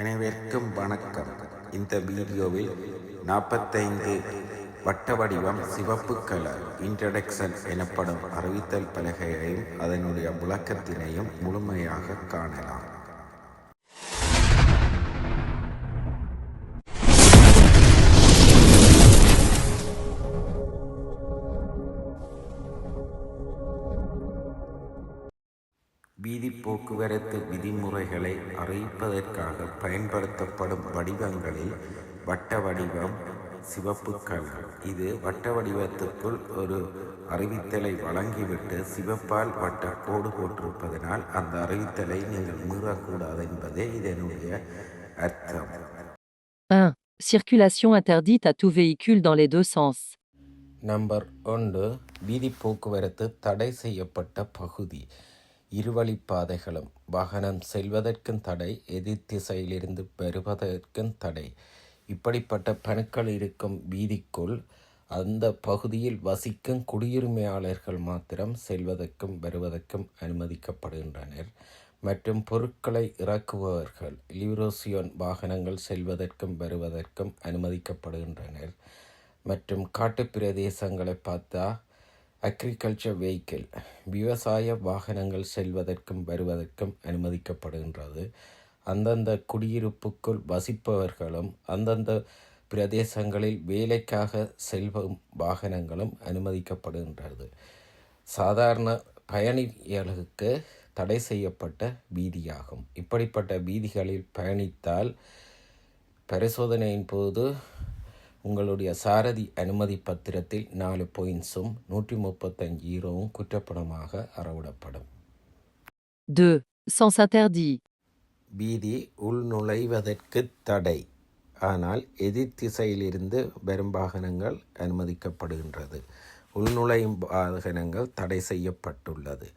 அனைவருக்கும் வணக்கம். இந்த வீடியோவில் நாற்பத்தைந்து வட்ட வடிவம் சிவப்பு கலர் இன்ட்ரடக்ஷன் எனப்படும் அறிவித்தல் பலகையையும் அதனுடைய விளக்கத்தினையும் முழுமையாக காணலாம். போக்குவரத்து விதிமுறைகளை அறிவிப்பதற்காக பயன்படுத்தப்படும் வடிவங்களில் வட்ட வடிவம் சிவப்பு கலர் இது வட்ட வடிவத்துக்குள் ஒரு அறிவித்தலை வழங்கிவிட்டு சிவப்பால் வட்ட கோடு போட்டிருப்பதனால் அந்த அறிவித்தலை நீங்கள் மீறக்கூடாது என்பதே இதனுடைய அர்த்தம் 1. Circulation interdite à tout véhicule dans les deux sens. Number ஒன்று வீதி போக்குவரத்து தடை செய்யப்பட்ட பகுதி இருவழிப்பாதைகளும் வாகனம் செல்வதற்கும் தடை எதிர் திசையிலிருந்து வருவதற்கும் தடை. இப்படிப்பட்ட பணுக்கள் இருக்கும் வீதிக்குள் அந்த பகுதியில் வசிக்கும் குடியுரிமையாளர்கள் மாத்திரம் செல்வதற்கும் வருவதற்கும் அனுமதிக்கப்படுகின்றனர். மற்றும் பொருட்களை இறக்குபவர்கள் லியூரோசியோன் வாகனங்கள் செல்வதற்கும் வருவதற்கும் அனுமதிக்கப்படுகின்றனர். மற்றும் காட்டுப் பிரதேசங்களை பார்த்தா அக்ரிகல்ச்சர் வெஹிக்கிள் விவசாய வாகனங்கள் செல்வதற்கும் வருவதற்கும் அனுமதிக்கப்படுகின்றது. அந்தந்த குடியிருப்புக்குள் வசிப்பவர்களும் அந்தந்த பிரதேசங்களில் வேலைக்காக செல்வும் வாகனங்களும் அனுமதிக்கப்படுகின்றது. சாதாரண பயணிகளுக்கு தடை செய்யப்பட்ட வீதியாகும். இப்படிப்பட்ட வீதிகளில் பயணித்தால் பரிசோதனையின் போது உங்களுடைய சாரதி அனுமதி பத்திரத்தில் நாலு பாயிண்ட்ஸும் நூற்றி முப்பத்தஞ்சு ஈரோவும் குற்றப்பணமாக அறவிடப்படும். 2. Sens interdit. வீதி உள்நுழைவதற்கு தடை. ஆனால் எதிர் திசையிலிருந்து வரும் வாகனங்கள் அனுமதிக்கப்படுகின்றது. உள்நுழையும் வாகனங்கள் தடை செய்யப்பட்டுள்ளது.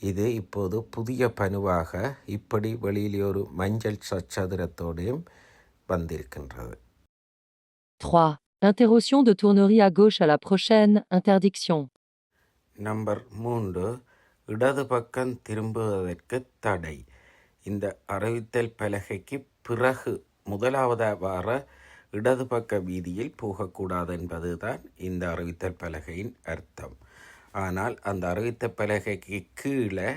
இது இப்போது புதிய பணுவாக இப்படி வெளியிலே ஒரு மஞ்சள் சச்சதுரத்தோடையும் வந்திருக்கின்றது. 3. Interruption de tournerie à gauche à la prochaine interdiction. Number மூன்று இடது பக்கம் திரும்புவதற்கு தடை இந்த அறிவித்தல் பலகைக்கு பிறகு முதலாவதாக வார இடது பக்க வீதியில் போகக்கூடாது என்பதுதான் இந்த அறிவித்தல் பலகையின் அர்த்தம் ஆனால் அந்த அறிவித்தல் பலகைக்கு கீழே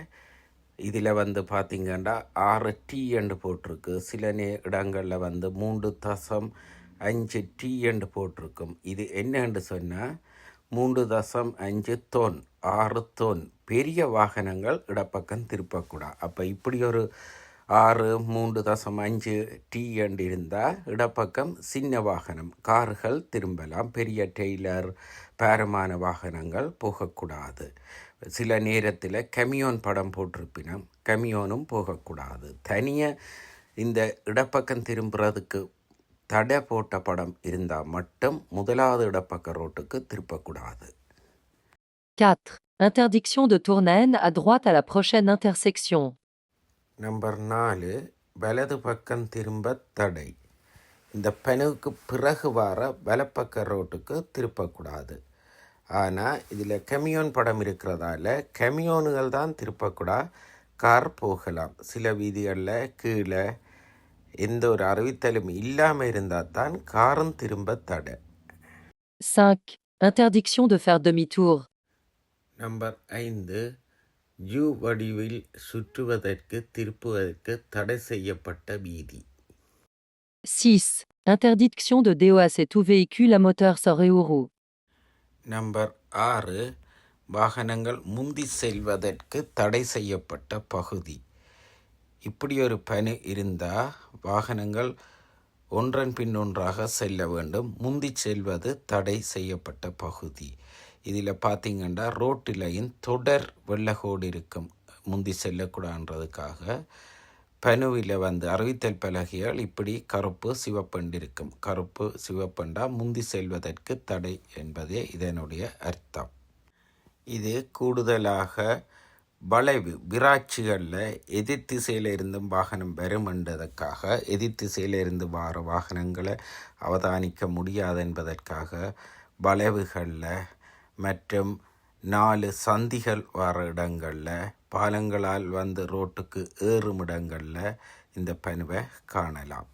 இதில் வந்து பார்த்தீங்கன்னா ஆறு டீ என்று போட்டிருக்கு சில நே இடங்களில் வந்து மூன்று தசம் அஞ்சு டீ என்று போட்டிருக்கும். இது என்னன்னு சொன்னால் மூன்று தசம் அஞ்சு தோன் ஆறு தோன். பெரிய வாகனங்கள் இடப்பக்கம் திருப்பக்கூடாது அப்போ இப்படி ஒரு ஆறு மூன்று தசம் அஞ்சு டீ என்று இருந்தால் இடப்பக்கம் சின்ன வாகனம். கார்கள் திரும்பலாம். பெரிய டெய்லர் பாரமான வாகனங்கள் போகக்கூடாது. சில நேரத்தில் கமியோன் படம் போட்டிருப்பினும் கமியோனும் போகக்கூடாது. தனியாக இந்த இடப்பக்கம் திரும்புறதுக்கு தடை போட்ட படம் இருந்தால் மட்டும் முதலாவது இடப்பக்க ரோட்டுக்கு திருப்பக்கூடாது. 4. Interdiction de tournaine à droite à la prochaine intersection. Number நாலு. வலது பக்கம் திரும்ப தடை. இந்த பனுவுக்கு பிறகு வர வலப்பக்க ரோட்டுக்கு திருப்பக்கூடாது. ஆனால் இதில் கமியோன் படம் இருக்கிறதால கமியோனுகள் தான் திருப்பக்கூடாது கார் போகலாம். சில வீதிகளில் கீழே எந்த ஒரு அறிவித்தலும் இல்லாமல் இருந்தால் தான் காரும் திரும்ப தடை 5. Interdiction de faire demi-tour. Number ஐந்து யூ வடிவில் சுற்றுவதற்கு திருப்புவதற்கு தடை செய்யப்பட்ட வீதி 6. Interdiction de déoasser tout véhicule à moteur sans roues. Number ஆறு வாகனங்கள் முந்தி செல்வதற்கு தடை செய்யப்பட்ட பகுதி இப்படி ஒரு பணி இருந்தால் வாகனங்கள் ஒன்றன் பின் ஒன்றாக செல்ல வேண்டும். முந்தி செல்வது தடை செய்யப்பட்ட பகுதி. இதில் பார்த்திங்கன்னா ரோட்டிலையும் தொடர் வெள்ளகோடு இருக்கும். முந்தி செல்லக்கூடாதுன்றதுக்காக பனுவில் வந்து அறிவித்தல் பலகையால் இப்படி கருப்பு சிவப்பெண்டு இருக்கும். கருப்பு சிவப்பண்டா முந்தி செல்வதற்கு தடை என்பதே இதனுடைய அர்த்தம். இது கூடுதலாக வளைவு விராட்சிகளில் எதிர் திசையில் இருந்தும் வாகனம் வரும் என்றதற்காக எதிர் திசையில் இருந்து வார வாகனங்களை அவதானிக்க முடியாது என்பதற்காக வளைவுகளில் மற்றும் நாலு சந்திகள் வர இடங்களில் பாலங்களால் வந்து ரோட்டுக்கு ஏறும் இடங்களில் இந்த பனுவை காணலாம்.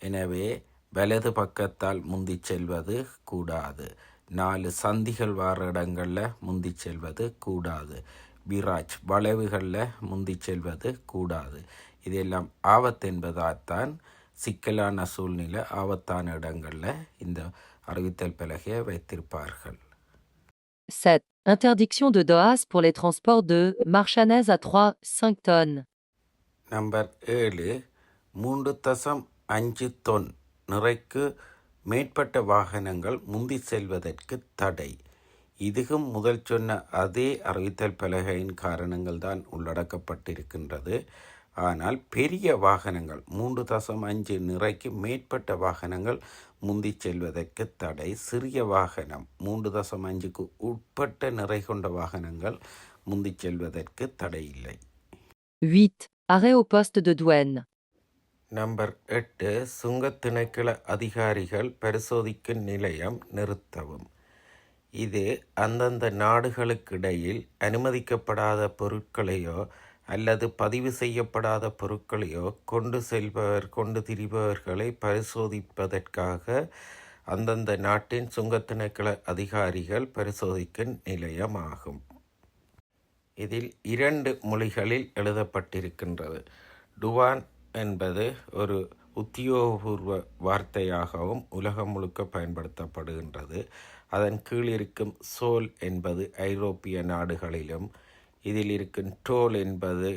எனவே வலது பக்கத்தால் முந்தி செல்வது கூடாது. நாலு சந்திகள் வார இடங்களில் முந்தி செல்வது கூடாது. விராஜ் வளைவுகளில் முந்தி செல்வது கூடாது. இதெல்லாம் ஆபத்து என்பதால்தான் சிக்கலான சூழ்நிலை ஆபத்தான இடங்களில் இந்த அறிவித்தல் பலகையை வைத்திருப்பார்கள். 7. Interdiction de DOAS pour les transports de marchandises à 3-5 tonnes. Number ஏழு. மூன்று தசம் அஞ்சு தொன். நிறைக்கு மேற்பட்ட வாகனங்கள் முந்தி செல்வதற்கு தடை. இதுவும் முதல் சொன்ன அதே அறிவித்தல் பலகையின் காரணங்கள் தான் உள்ளடக்கப்பட்டிருக்கின்றது. ஆனால் பெரிய வாகனங்கள் மூன்று தசம் அஞ்சு நிறைக்கு மேற்பட்ட வாகனங்கள் முந்தி செல்வதற்கு தடை. சிறிய வாகனம் மூன்று தசம் அஞ்சுக்கு உட்பட்ட நிறை கொண்ட வாகனங்கள் முந்தி செல்வதற்கு தடை இல்லை 8. Arrêt au poste de douane. Number எட்டு. சுங்கத் திணைக்கள அதிகாரிகள் பரிசோதிக்கும் நிலையம் நிறுத்தவும். இது அந்தந்த நாடுகளுக்கிடையில் அனுமதிக்கப்படாத பொருட்களையோ அல்லது பதிவு செய்யப்படாத பொருட்களையோ கொண்டு செல்பவர் கொண்டு திரிபவர்களை பரிசோதிப்பதற்காக அந்தந்த நாட்டின் சுங்கத்திணைக்கள அதிகாரிகள் பரிசோதிக்கும் நிலையமாகும். இதில் இரண்டு மொழிகளில் எழுதப்பட்டிருக்கின்றது. டுவான் என்பது ஒரு உத்தியோகபூர்வ வார்த்தையாகவும் உலகம் முழுக்க பயன்படுத்தப்படுகின்றது. அதன் கீழ் இருக்கும் சோல் என்பது ஐரோப்பிய நாடுகளிலும் இதில் இருக்கும் டோல் என்பது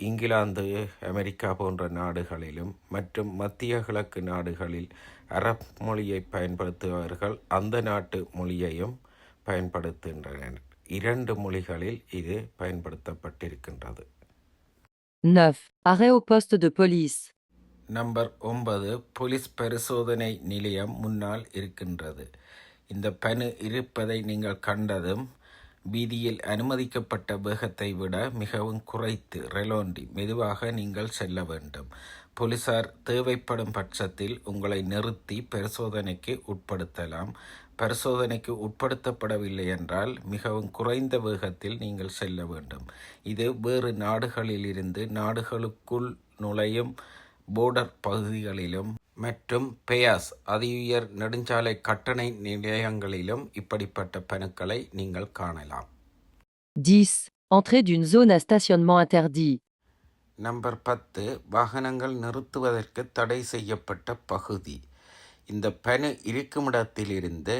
இங்கிலாந்து அமெரிக்கா போன்ற நாடுகளிலும் மற்றும் மத்திய கிழக்கு நாடுகளில் அரப் மொழியை பயன்படுத்துபவர்கள் அந்த நாட்டு மொழியையும் பயன்படுத்துகின்றனர் இரண்டு மொழிகளில் இது பயன்படுத்தப்பட்டிருக்கின்றது 9. Arrêt au poste de police. Number ஒன்பது போலீஸ் பரிசோதனை நிலையம் முன்னால் இருக்கின்றது இந்த பனு இருப்பதை நீங்கள் கண்டதும் வீதியில் அனுமதிக்கப்பட்ட வேகத்தை விட மிகவும் குறைத்து ரெலோண்டி மெதுவாக நீங்கள் செல்ல வேண்டும். போலீசார் தேவைப்படும் பட்சத்தில் உங்களை நிறுத்தி பரிசோதனைக்கு உட்படுத்தலாம். பரிசோதனைக்கு உட்படுத்தப்படவில்லை என்றால் மிகவும் குறைந்த வேகத்தில் நீங்கள் செல்ல வேண்டும். இது வேறு நாடுகளிலிருந்து நாடுகளுக்குள் நுழையும் போர்டர் பகுதிகளிலும் மற்றும் பெயாஸ் அதியுயர் நெடுஞ்சாலை கட்டணை நிலையங்களிலும் இப்படிப்பட்ட பணுக்களை நீங்கள் காணலாம் 10. Entrée d'une zone à stationnement interdit. Number பத்து வாகனங்கள் நிறுத்துவதற்கு தடை செய்யப்பட்ட பகுதி இந்த பனு இருக்குமிடத்திலிருந்து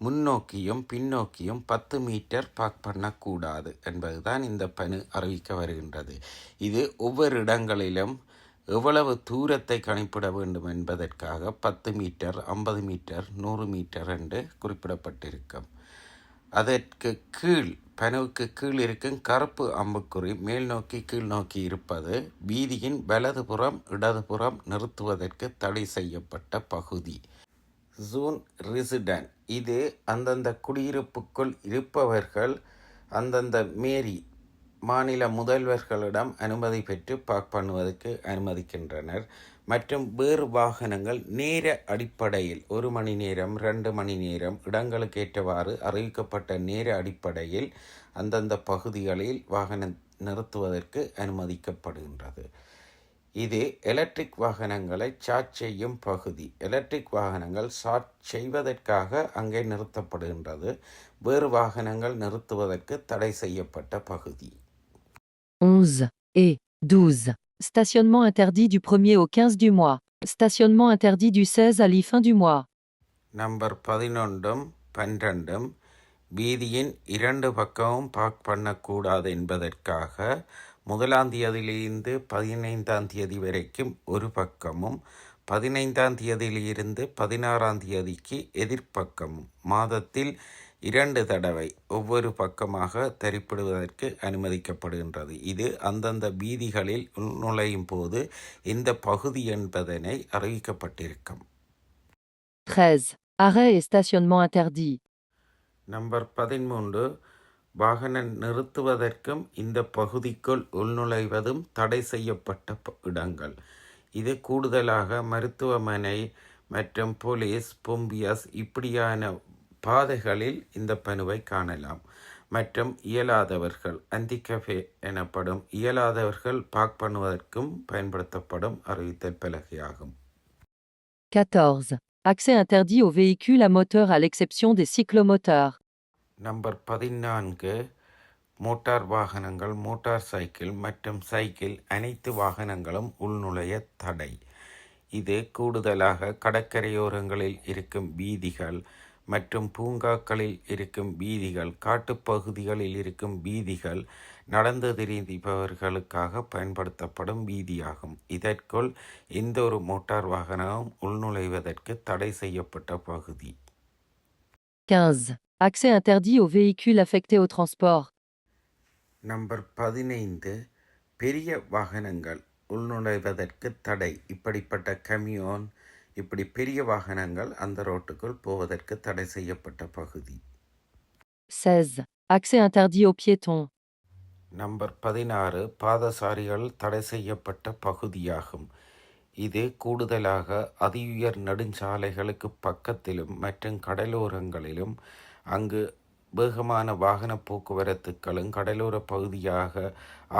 முன்னோக்கியும் பின்னோக்கியும் பத்து மீட்டர் பார்க் பண்ணக்கூடாது என்பதுதான் இந்த பனு அறிவிக்க வருகின்றது இது ஒவ்வொரு இடங்களிலும் எவ்வளவு தூரத்தை கணிப்பிட வேண்டும் என்பதற்காக பத்து மீட்டர் ஐம்பது மீட்டர் நூறு மீட்டர் என்று குறிப்பிடப்பட்டிருக்கும். அதற்கு கீழ் பனவுக்கு கீழ் இருக்கும் கருப்பு அம்புக்குறி மேல் நோக்கி கீழ் நோக்கி இருப்பது வீதியின் வலதுபுறம் இடதுபுறம் நிறுத்துவதற்கு தடை செய்யப்பட்ட பகுதி. ஜூன் ரிசிடன் இது அந்தந்த குடியிருப்புக்குள் இருப்பவர்கள் அந்தந்த மேரி மாநில முதல்வர்களிடம் அனுமதி பெற்று பார்க் பண்ணுவதற்கு அனுமதிக்கின்றனர். மற்றும் வேறு வாகனங்கள் நேர அடிப்படையில் ஒரு மணி நேரம் ரெண்டு மணி நேரம் இடங்களுக்கு ஏற்றவாறு அறிவிக்கப்பட்ட நேர அடிப்படையில் அந்தந்த பகுதிகளில் வாகனம் நிறுத்துவதற்கு அனுமதிக்கப்படுகின்றது. இது எலக்ட்ரிக் வாகனங்களை சார்ஜ் செய்யும் பகுதி. எலக்ட்ரிக் வாகனங்கள் சார்ஜ் செய்வதற்காக அங்கே நிறுத்தப்படுகின்றது. வேறு வாகனங்கள் நிறுத்துவதற்கு தடை செய்யப்பட்ட பகுதி. 11 et 12. Stationnement interdit du 1er au 15 du mois. Stationnement interdit du 16 à la fin du mois. Number பதினொன்றும் பன்னிரெண்டும் வீதியின் இரண்டு பக்கமும் பார்க் பண்ணக்கூடாது என்பதற்காக முதலாம் தேதியிலிருந்து பதினைந்தாம் தேதி வரைக்கும் ஒரு பக்கமும் பதினைந்தாம் தேதியிலிருந்து பதினாறாம் தேதிக்கு எதிர்ப்பக்கமும் மாதத்தில் இரண்டு தடவை ஒவ்வொரு பக்கமாக தரிப்பிடுவதற்கு அனுமதிக்கப்படுகின்றது இது அந்தந்த வீதிகளில் நுழையும் போது இந்த பகுதி என்பதனை அறிவிக்கப்பட்டிருக்கும் 13. Arrêt et stationnement interdit. Number பதிமூன்று வாகனம் நிறுத்துவதற்கும் இந்த பகுதிக்குள் உள்நுழைவதும் தடை செய்யப்பட்ட இடங்கள் இது கூடுதலாக மருத்துவமனை மற்றும் போலீஸ் பொம்பியஸ் இப்படியான பாதைகளில் இந்த பணுவை காணலாம் மற்றும் இயலாதவர்கள் அந்திகஃபே எனப்படும் இயலாதவர்கள் பார்க் பண்ணுவதற்கும் பயன்படுத்தப்படும் அறிவித்தல் பலகையாகும் 14. Accès interdit aux véhicules à moteur à l'exception des cyclomoteurs. Number பதினான்கு மோட்டார் வாகனங்கள் மோட்டார் சைக்கிள் மற்றும் சைக்கிள் அனைத்து வாகனங்களும் உள்நுழைய தடை இது கூடுதலாக கடற்கரையோரங்களில் இருக்கும் வீதிகள் மற்றும் பூங்காக்களில் இருக்கும் வீதிகள் காட்டுப்பகுதிகளில் இருக்கும் வீதிகள் நடந்து திரிபவர்களுக்காக பயன்படுத்தப்படும் வீதியாகும் இதற்குள் எந்த ஒரு மோட்டார் வாகனமும் உள்நுழைவதற்கு தடை செய்யப்பட்ட பகுதி 15. Accès interdit aux véhicules affectés au transport. Number பதினைந்து பெரிய வாகனங்கள் உள்நுழைவதற்கு தடை இப்படிப்பட்ட கமியோன் இப்படி பெரிய வாகனங்கள் அந்த ரோட்டுக்குள் போவதற்கு தடை செய்யப்பட்ட பகுதி 16. Accès interdit aux piétons. Number பதினாறு பாதசாரிகள் தடை செய்யப்பட்ட பகுதியாகும் இது கூடுதலாக அதியுயர் நெடுஞ்சாலைகளுக்கு பக்கத்திலும் மற்றும் கடலோரங்களிலும் அங்கு வேகமான வாகன போக்குவரத்துக்களும் கடலோர பகுதியாக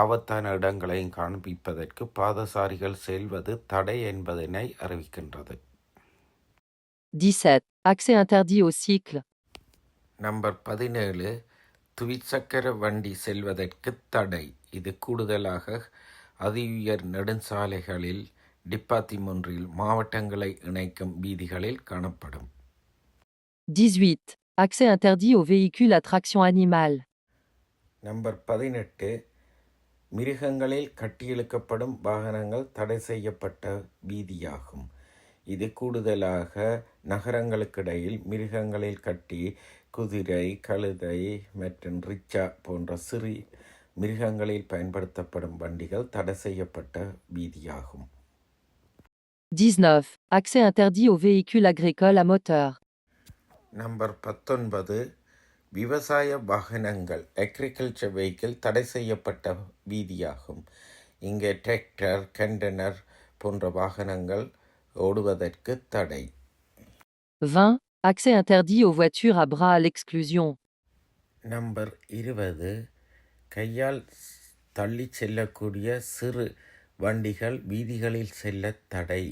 ஆபத்தான இடங்களையும் காண்பிப்பதற்கு பாதசாரிகள் செல்வது தடை என்பதனை அறிவிக்கின்றது 17. Accès interdit aux cycles. Number பதினேழு துவிச்சக்கர வண்டி செல்வதற்கு தடை இது கூடுதலாக அதியுயர் நெடுஞ்சாலைகளில் டிப்பாத்திமொன்றில் மாவட்டங்களை இணைக்கும் வீதிகளில் காணப்படும் 18. Accès interdit aux véhicules à traction animale. Number பதினெட்டு மிருகங்களில் கட்டியிழுக்கப்படும் வாகனங்கள் தடை செய்யப்பட்ட வீதியாகும் இது கூடுதலாக நகரங்களுக்கிடையில் மிருகங்களில் கட்டி குதிரை கழுதை மற்றும் ரிச்சா போன்ற சிறு மிருகங்களில் பயன்படுத்தப்படும் வண்டிகள் தடை செய்யப்பட்ட வீதியாகும் 19. Accès interdit aux véhicules agricoles à moteur. Number பத்தொன்பது விவசாய வாகனங்கள் அக்ரிகல்ச்சர் வெஹிக்கிள் தடை செய்யப்பட்ட வீதியாகும் இங்கே டிராக்டர் கண்டெய்னர் போன்ற வாகனங்கள் ஓடுவதற்கு தடை 20. Accès interdit aux voitures à bras à l'exclusion. Number இருபது கையால் தள்ளி செல்லக்கூடிய சிறு வண்டிகள் வீதிகளில் செல்ல தடை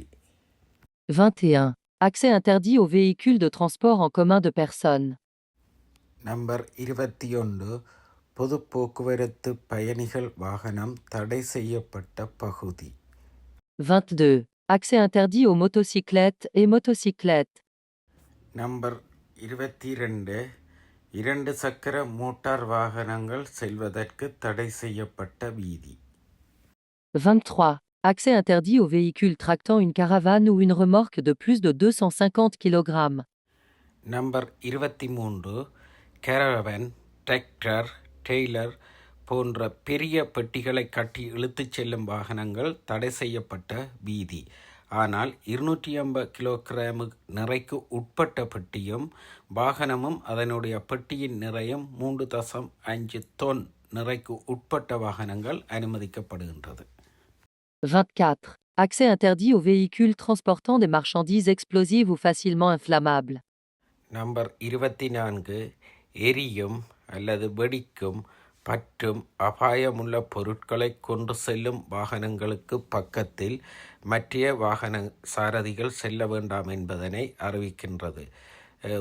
21. Accès interdit aux véhicules de transport en commun de personnes. Number இருபத்தி ஒன்று பொது போக்குவரத்து பயணிகள் வாகனம் தடை செய்யப்பட்ட பகுதி 22. Accès interdit aux motocyclettes et motocyclettes. Number இருபத்தி ரெண்டு இரண்டு சக்கர மோட்டார் வாகனங்கள் செல்வதற்கு தடை செய்யப்பட்ட வீதி 23. Accès interdit aux véhicules tractant une caravane ou une remorque de plus de 250 kg. Number இருபத்தி மூன்று கேரவன் டிராக்டர் டெய்லர் போன்ற பெரிய பெட்டிகளை கட்டி இழுத்துச் செல்லும் வாகனங்கள் தடை செய்யப்பட்ட வீதி ஆனால் இருநூற்றி ஐம்பது கிலோகிராமு நிறைக்கு உட்பட்ட பெட்டியும் வாகனமும் அதனுடைய பெட்டியின் நிறையும் மூன்று தசம் அஞ்சு தொன் நிறைக்கு உட்பட்ட வாகனங்கள் அனுமதிக்கப்படுகின்றது 24. Accès interdit aux véhicules transportant des marchandises explosives ou facilement inflammables. Number இருபத்தி நான்கு எரியும் அல்லது வெடிக்கும் மற்றும் அபாயமுள்ள பொருட்களை கொண்டு செல்லும் வாகனங்களுக்கு பக்கத்தில் மற்ற வாகன சாரதிகள் செல்ல வேண்டாம் என்பதனை அறிவிக்கின்றது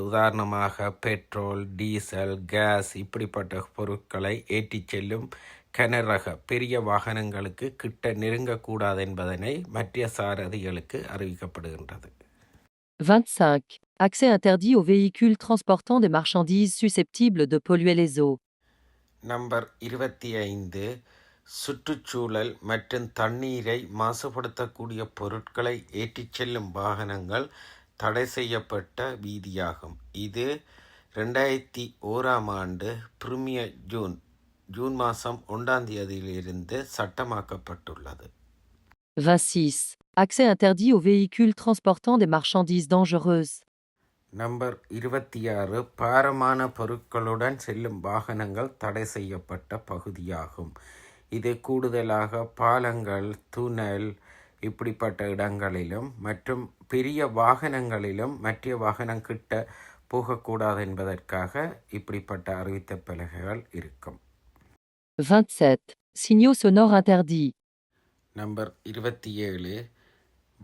உதாரணமாக பெட்ரோல் டீசல் கேஸ் இப்படிப்பட்ட பொருட்களை ஏற்றிச் செல்லும் கனரக பெரிய வாகனங்களுக்கு கிட்ட நெருங்கக்கூடாது என்பதனை மற்ற சாரதிகளுக்கு அறிவிக்கப்படுகின்றது 25. Accès interdit aux véhicules transportant des marchandises susceptibles de polluer les eaux. Number இருபத்தி ஐந்து சுற்றுச்சூழல் மற்றும் தண்ணீரை மாசுபடுத்தக்கூடிய பொருட்களை ஏற்றிச் செல்லும் வாகனங்கள் தடை செய்யப்பட்ட வீதியாகும். இது ரெண்டாயிரத்தி ஓராம் ஆண்டு பிரிமிய ஜூன் ஜூன் மாதம் ஒன்றாம் தேதியிலிருந்து சட்டமாக்கப்பட்டுள்ளது. Accès interdit aux véhicules transportant des marchandises dangereuses. Number இருபத்தி ஆறு பாரமான பொருட்களுடன் செல்லும் வாகனங்கள் தடை செய்யப்பட்ட பகுதியாகும் இது கூடுதலாக பாலங்கள் துணல் இப்படிப்பட்ட இடங்களிலும் மற்றும் பெரிய வாகனங்களிலும் மற்ற வாகனம் கிட்ட போகக்கூடாது என்பதற்காக இப்படிப்பட்ட அறிவித்தல் பலகைகள் இருக்கும் 27. Signaux sonores interdits. நம்பர் இருபத்தி ஏழு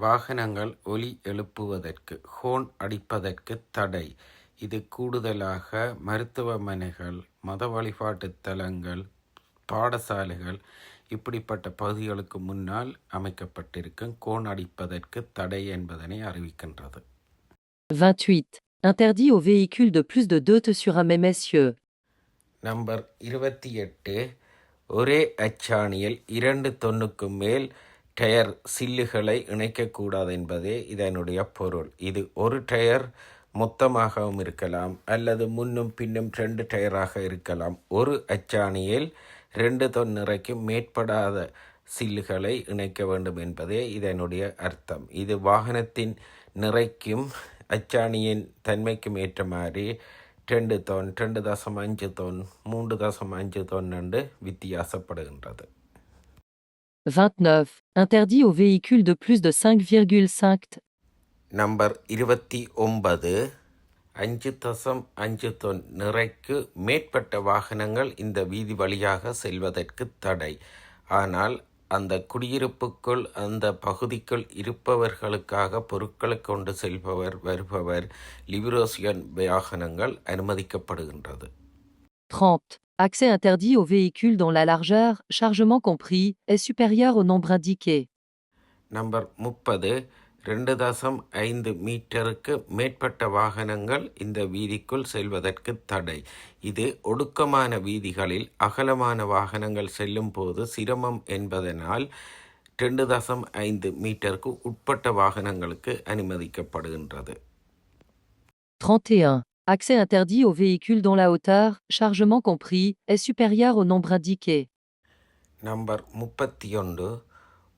வாகனங்கள் ஒலி எழுப்புவதற்கு ஹோன் அடிப்பதற்கு தடை இது கூடுதலாக மருத்துவமனைகள் மத வழிபாட்டுத் தலங்கள் பாடசாலைகள் இப்படிப்பட்ட பகுதிகளுக்கு முன்னால் அமைக்கப்பட்டிருக்கும் கோன் அடிப்பதற்கு தடை என்பதனை அறிவிக்கின்றது 28. Interdit aux véhicules de plus de deux sur un même essieu. Number இருபத்தி எட்டு ஒரே அச்சாணியில் இரண்டு தொன்னுக்கு மேல் டயர் சில்லுகளை இணைக்கக்கூடாது என்பதே இதனுடைய பொருள். இது ஒரு டயர் மொத்தமாகவும் இருக்கலாம் அல்லது முன்னும் பின்னும் ரெண்டு டயராக இருக்கலாம். ஒரு அச்சாணியில் ரெண்டு தொன் நிறைக்கும் மேற்படாத சில்லுகளை இணைக்க வேண்டும் என்பதே இதனுடைய அர்த்தம். இது வாகனத்தின் நிறைக்கும் அச்சாணியின் தன்மைக்கும் ஏற்ற மாதிரி ரெண்டு தொன் ரெண்டு தசம் அஞ்சு தொன் மூன்று தசம் அஞ்சு தொன் என்று வித்தியாசப்படுகின்றது. 29. Interdit aux véhicules de plus de 5,5 number இருபத்தி ஒன்பது அஞ்சு தசம் அஞ்சு தொன் நிறைக்கு மேற்பட்ட வாகனங்கள் இந்த வீதி வழியாக செல்வதற்கு தடை ஆனால் அந்த குடியிருப்புக்குள் அந்த பகுதிக்குள் இருப்பவர்களுக்காக பொருட்களை கொண்டு செல்பவர் வருபவர் லிபரோசியன் வாகனங்கள் அனுமதிக்கப்படுகின்றது 30. Accès interdit aux véhicules dont la largeur, chargement compris, est supérieure au nombre indiqué. Number முப்பது ரெண்டு தசம் ஐந்து மீட்டருக்கு மேற்பட்ட வாகனங்கள் இந்த வீதிக்குள் செல்வதற்கு தடை இது ஒடுக்கமான வீதிகளில் அகலமான வாகனங்கள் செல்லும் போது சிரமம் என்பதனால் ரெண்டு தசம் ஐந்து மீட்டருக்கு உட்பட்ட வாகனங்களுக்கு அனுமதிக்கப்படுகின்றது 31. Accès interdit aux véhicules dont la hauteur, chargement compris, est supérieure au nombre indiqué. Number முப்பத்தி ஒன்று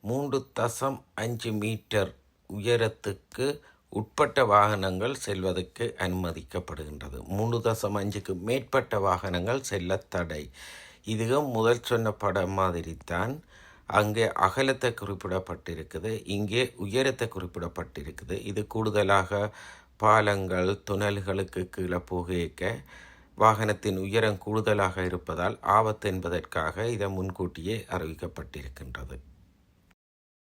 மூன்று தசம் அஞ்சு மீட்டர் உயரத்துக்கு உட்பட்ட வாகனங்கள் செல்வதற்கு அனுமதிக்கப்படுகின்றது. மூணு தசம் அஞ்சுக்கு மேற்பட்ட வாகனங்கள் செல்ல தடை. இதுவும் முதல் சொன்ன படம் மாதிரி தான் அங்கே அகலத்தை குறிப்பிடப்பட்டிருக்குது இங்கே உயரத்தை குறிப்பிடப்பட்டிருக்குது. இது கூடுதலாக பாலங்கள் துணல்களுக்கு கீழே புகைக்க வாகனத்தின் உயரம் கூடுதலாக இருப்பதால் ஆபத்து என்பதற்காக இது முன்கூட்டியே அறிவிக்கப்பட்டிருக்கின்றது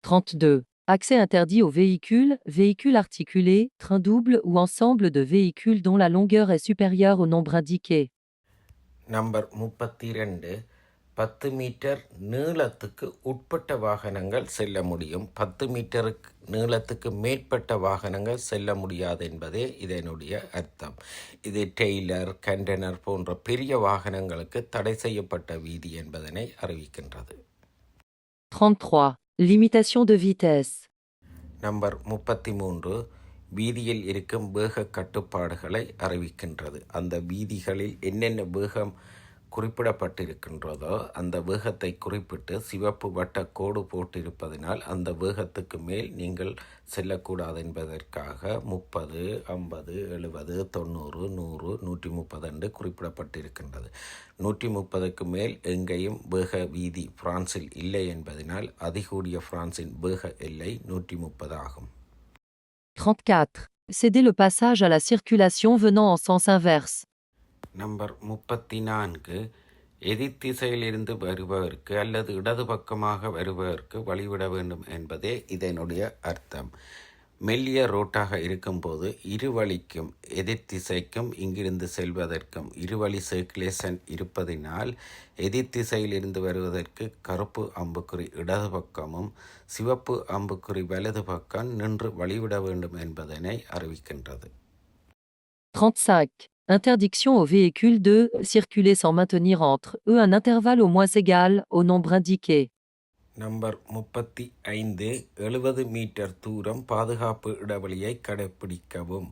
32. Accès interdit aux véhicules, véhicules articulés, train double ou ensemble de véhicules dont la longueur est supérieure au nombre indiqué. Number முப்பத்தி ரெண்டு பத்து மீட்டர் நீளத்துக்கு உட்பட்ட வாகனங்கள் செல்ல முடியும் பத்து மீட்டருக்கு நீளத்துக்கு மேற்பட்ட வாகனங்கள் செல்ல முடியாது என்பதே இதனுடைய அர்த்தம் இது டெய்லர் கண்டெய்னர் போன்ற பெரிய வாகனங்களுக்கு தடை செய்யப்பட்ட வீதி என்பதனை அறிவிக்கின்றது 33. Limitation de vitesse. நம்பர் முப்பத்தி மூன்று வீதியில் இருக்கும் வேக கட்டுப்பாடுகளை அறிவிக்கின்றது அந்த வீதிகளில் என்னென்ன வேகம் குறிப்பிடப்பட்டிருக்கின்றதோ அந்த வேகத்தை குறிப்பிட்டு சிவப்பு வட்ட கோடு போட்டிருப்பதினால் அந்த வேகத்துக்கு மேல் நீங்கள் செல்லக்கூடாது என்பதற்காக முப்பது ஐம்பது எழுபது தொண்ணூறு நூறு நூற்றி முப்பது என்று குறிப்பிடப்பட்டிருக்கின்றது நூற்றி முப்பதுக்கு மேல் எங்கேயும் வேக வீதி பிரான்சில் இல்லை என்பதனால் அதிகூடிய பிரான்சின் வேக எல்லை நூற்றி முப்பது ஆகும் 34. Céder le passage à la circulation venant en sens inverse. Number முப்பத்தி நான்கு எதிர்த்திசையிலிருந்து வருபவருக்கு அல்லது இடது பக்கமாக வருபவருக்கு வழிவிட வேண்டும் என்பதே இதனுடைய அர்த்தம் மெல்லிய ரோட்டாக இருக்கும்போது இருவழிக்கும் எதிர்த்திசைக்கும் இங்கிருந்து செல்வதற்கும் இருவழி சர்க்குலேஷன் இருப்பதினால் எதிர்த்திசையிலிருந்து வருவதற்கு கருப்பு அம்புக்குறி இடது பக்கமும் சிவப்பு அம்புக்குறி வலது பக்கம் நின்று வழிவிட வேண்டும் என்பதனை அறிவிக்கின்றது 35. Interdiction aux véhicules de circuler sans maintenir entre. Eux un intervalle au moins égal au nombre indiqué. Number முப்பத்தி ஐந்து எழுபது மீட்டர் தூரம் பாதுகாப்பு இடைவெளியை கடைப்பிடிக்கவும்.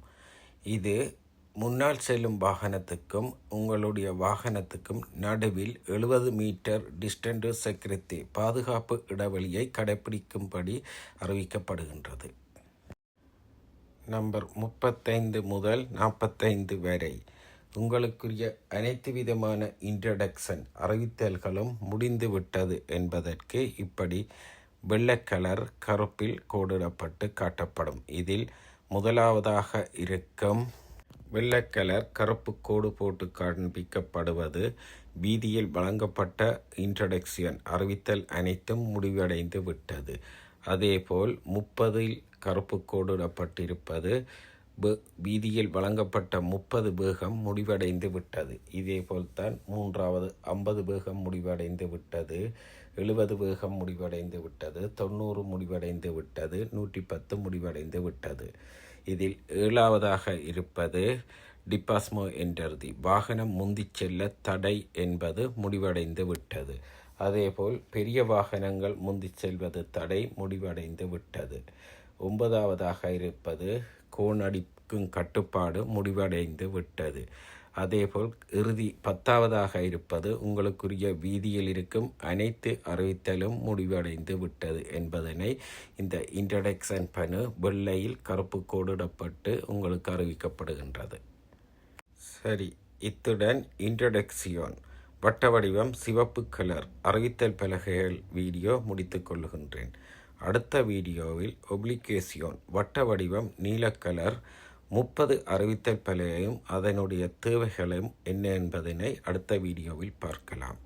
இது முன்னால் செல்லும் வாகனத்துக்கும் உங்களுடைய வாகனத்துக்கும் நடுவில் எழுபது மீட்டர் டிஸ்டன்ட் செக்யூரிட்டி பாதுகாப்பு இடைவெளியை கடைப்பிடிக்கும்படி அறிவிக்கப்படுகின்றது. நம்பர் முப்பத்தைந்து முதல் நாற்பத்தைந்து வரை. உங்களுக்குரிய அனைத்து விதமான இன்ட்ரடக்ஷன் அறிவித்தல்களும் முடிந்துவிட்டது என்பதற்கு இப்படி வெள்ளை கலர் கருப்பில் கோடிடப்பட்டு காட்டப்படும். இதில் முதலாவதாக இருக்கும் வெள்ளைக்கலர் கருப்பு கோடு போட்டு காண்பிக்கப்படுவது வீதியில் வழங்கப்பட்ட இன்ட்ரடக்ஷன் அறிவித்தல் அனைத்தும் முடிவடைந்து விட்டது. அதேபோல் முப்பதில் கருப்பு கோடிடப்பட்டிருப்பது வீதியில் வழங்கப்பட்ட முப்பது பேகம் முடிவடைந்து விட்டது. இதேபோல்தான் மூன்றாவது ஐம்பது பேகம் முடிவடைந்து விட்டது. எழுபது வேகம் முடிவடைந்து விட்டது. தொண்ணூறு முடிவடைந்து விட்டது. நூற்றி பத்து முடிவடைந்து விட்டது. இதில் ஏழாவதாக இருப்பது டிபாஸ்மோ என்றது வாகனம் முந்திச் செல்ல தடை என்பது முடிவடைந்து விட்டது. அதேபோல் பெரிய வாகனங்கள் முந்திச் செல்வது தடை முடிவடைந்து விட்டது. ஒன்பதாவதாக இருப்பது கோணடிக்கும் கட்டுப்பாடு முடிவடைந்து விட்டது. அதேபோல் இறுதி பத்தாவதாக இருப்பது உங்களுக்குரிய வீதியில் இருக்கும் அனைத்து அறிவித்தலும் முடிவடைந்து விட்டது என்பதனை இந்த இன்ட்ரடக்ஷன் பனு வெள்ளையில் கருப்பு கோடிடப்பட்டு உங்களுக்கு அறிவிக்கப்படுகின்றது. சரி இத்துடன் இன்ட்ரடக்ஷியோன் வட்ட வடிவம் சிவப்பு கலர் அறிவித்தல் பலகைகள் வீடியோ முடித்துக் கொள்ளுகின்றேன். அடுத்த வீடியோவில் ஒப்ளிகேசியோன் வட்ட வடிவம் நீல கலர் முப்பது அறிவித்தல் பலையையும் அதனுடைய தேவைகளும் என்ன என்பதனை அடுத்த வீடியோவில் பார்க்கலாம்.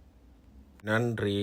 நன்றி.